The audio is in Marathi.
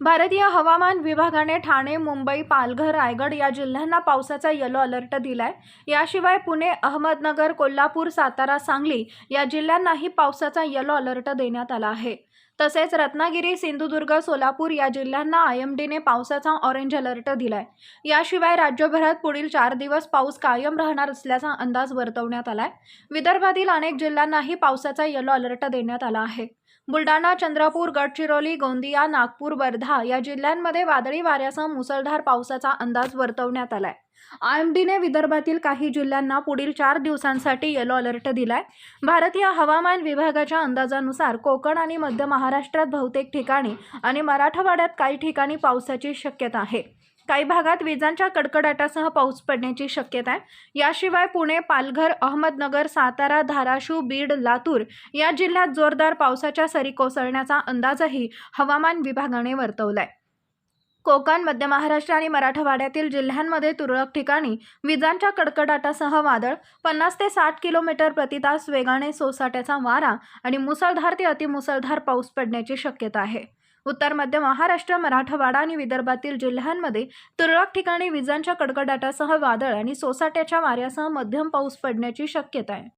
भारतीय हवामान विभागाने ठाणे मुंबई पालघर रायगड या जिल्ह्यांना पावसाचा येलो अलर्ट दिलाय. याशिवाय पुणे अहमदनगर कोल्हापूर सातारा सांगली या जिल्ह्यांनाही पावसाचा येलो अलर्ट देण्यात आला आहे. तसेच रत्नागिरी सिंधुदुर्ग सोलापूर या जिल्ह्यांना आय एम डीने पावसाचा ऑरेंज अलर्ट दिलाय. याशिवाय राज्यभरात पुढील चार दिवस पाऊस कायम राहणार असल्याचा अंदाज वर्तवण्यात आलाय. विदर्भातील अनेक जिल्ह्यांनाही पावसाचा येलो अलर्ट देण्यात आला आहे. बुलढाणा चंद्रपूर गडचिरोली गोंदिया नागपूर वर्धा या जिल्ह्यांमध्ये वादळी वाऱ्यासह मुसळधार पावसाचा अंदाज वर्तवण्यात आलाय. आयएमडीने विदर्भातील काही जिल्ह्यांना पुढील चार दिवसांसाठी येलो अलर्ट दिलाय. भारतीय हवामान विभागाच्या अंदाजानुसार कोकण आणि मध्य महाराष्ट्रात बहुतेक ठिकाणी आणि मराठवाड्यात काही ठिकाणी पावसाची शक्यता आहे. काही भागात विजांच्या कडकडाटासह पाऊस पडण्याची शक्यता आहे. याशिवाय पुणे पालघर अहमदनगर सातारा धाराशिव बीड लातूर या जिल्ह्यात जोरदार पावसाच्या सरी कोसळण्याचा अंदाजही हवामान विभागाने वर्तवलाय. कोकण मध्य महाराष्ट्र आणि मराठवाड्यातील जिल्ह्यांमध्ये तुरळक ठिकाणी विजांच्या कडकडाटासह वादळ पन्नास ते साठ किलोमीटर प्रति तास वेगाने सोसाट्याचा वारा आणि मुसळधार ते अतिमुसळधार पाऊस पडण्याची शक्यता आहे. उत्तर मध्य महाराष्ट्र मराठवाडा आणि विदर्भातील जिल्ह्यांमध्ये तुरळक ठिकाणी विजांच्या कडकडाटासह वादळ आणि सोसाट्याच्या वाऱ्यासह मध्यम पाऊस पडण्याची शक्यता आहे.